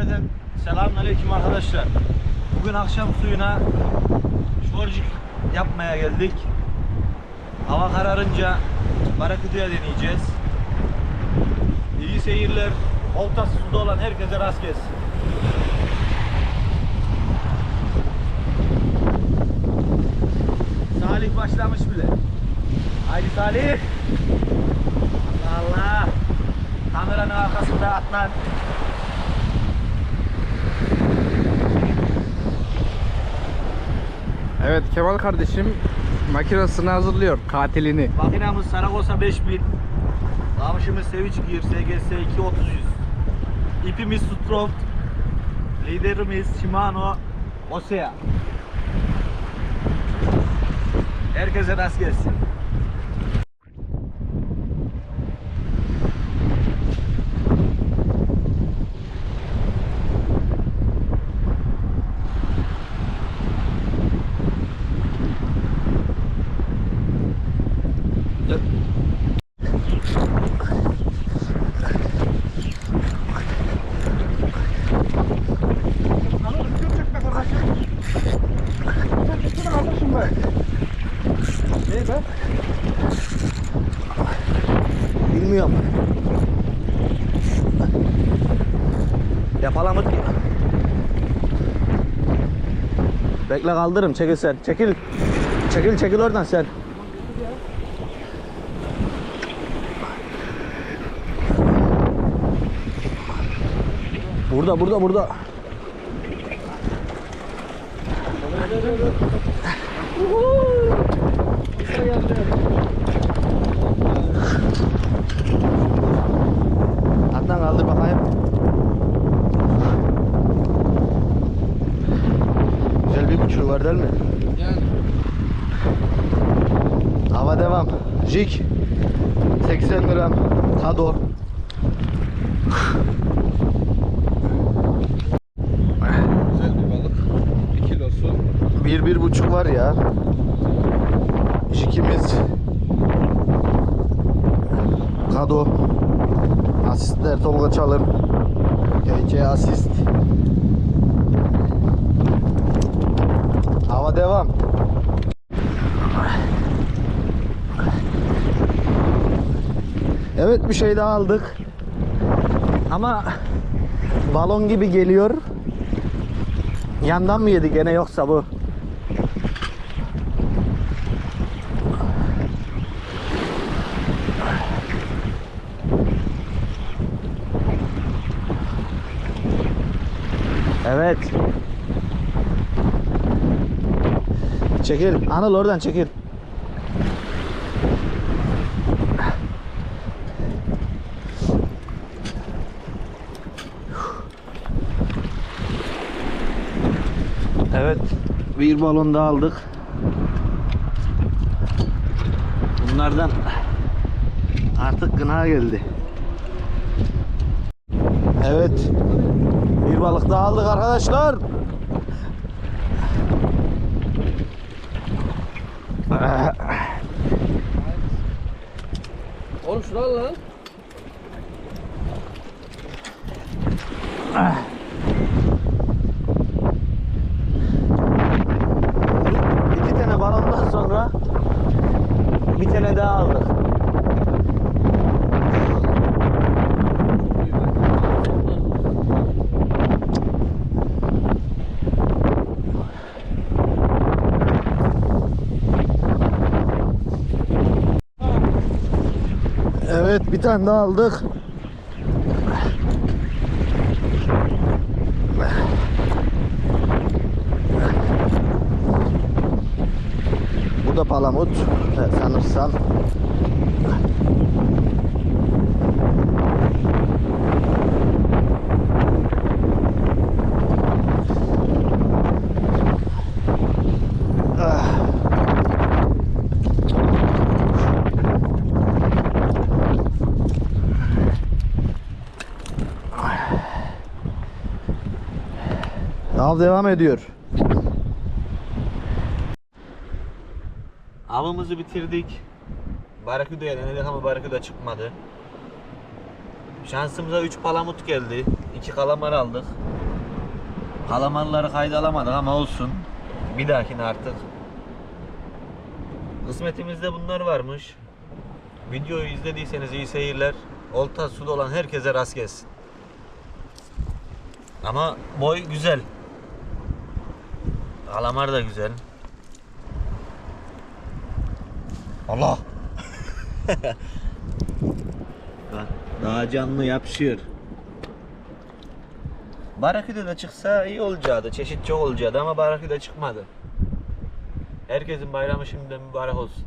Cümleten selamünaleyküm arkadaşlar. Bugün akşam suyuna şorcuk yapmaya geldik. Hava kararınca Barakıtı'ya deneyeceğiz. İyi seyirler. Oltası suda olan herkese rast gelsin. Salih başlamış bile. Haydi Salih. Allah Allah. Kameranın arkasında atlan. Evet Kemal kardeşim makinesini hazırlıyor katilini. Makinamız Saragosa 5000. Kamışımız Seviç Gear SGS 230 İpimiz Stroft. Liderimiz Shimano Osea. Herkese rast gelsin. Bilmiyorum. Yapalamadık ya. Bekle kaldırırım çekil sen. Çekil. Çekil çekil oradan sen. Burada burada burada. Devam. Jig. 80 gram. Kado. güzel bir balık. 1 kilosu. Bir, bir buçuk var ya. Jigimiz. Kado. Asistler Tolga Çalın. GC asist. Hava devam. Evet bir şey daha aldık. Ama balon gibi geliyor. Yandan mı yedi gene yoksa bu? Evet. Çekil. Anıl oradan çekil. Evet. Bir balon daha aldık. Bunlardan artık gına geldi. Evet. Bir balık daha aldık arkadaşlar. Oğlum şunu al lan. bir tane daha aldık. Evet bir tane daha aldık. Palamut e, sanırsam. Ah. Av devam ediyor. Avımızı bitirdik. Baraküda'ya denedik ama Baraküda çıkmadı. Şansımıza 3 palamut geldi. iki kalamar aldık. Kalamarları kayda alamadık ama olsun. Bir dahakine artık. Kısmetimizde bunlar varmış. Videoyu izlediyseniz iyi seyirler. Olta suda olan herkese rast gelsin. Ama boy güzel. Kalamar da güzel. Allah. Bak, Daha canlı yapışıyor. Baraküde de çıksa iyi olacaktı. Çeşit çok olacaktı ama Baraküde çıkmadı. Herkesin bayramı şimdiden mübarek olsun.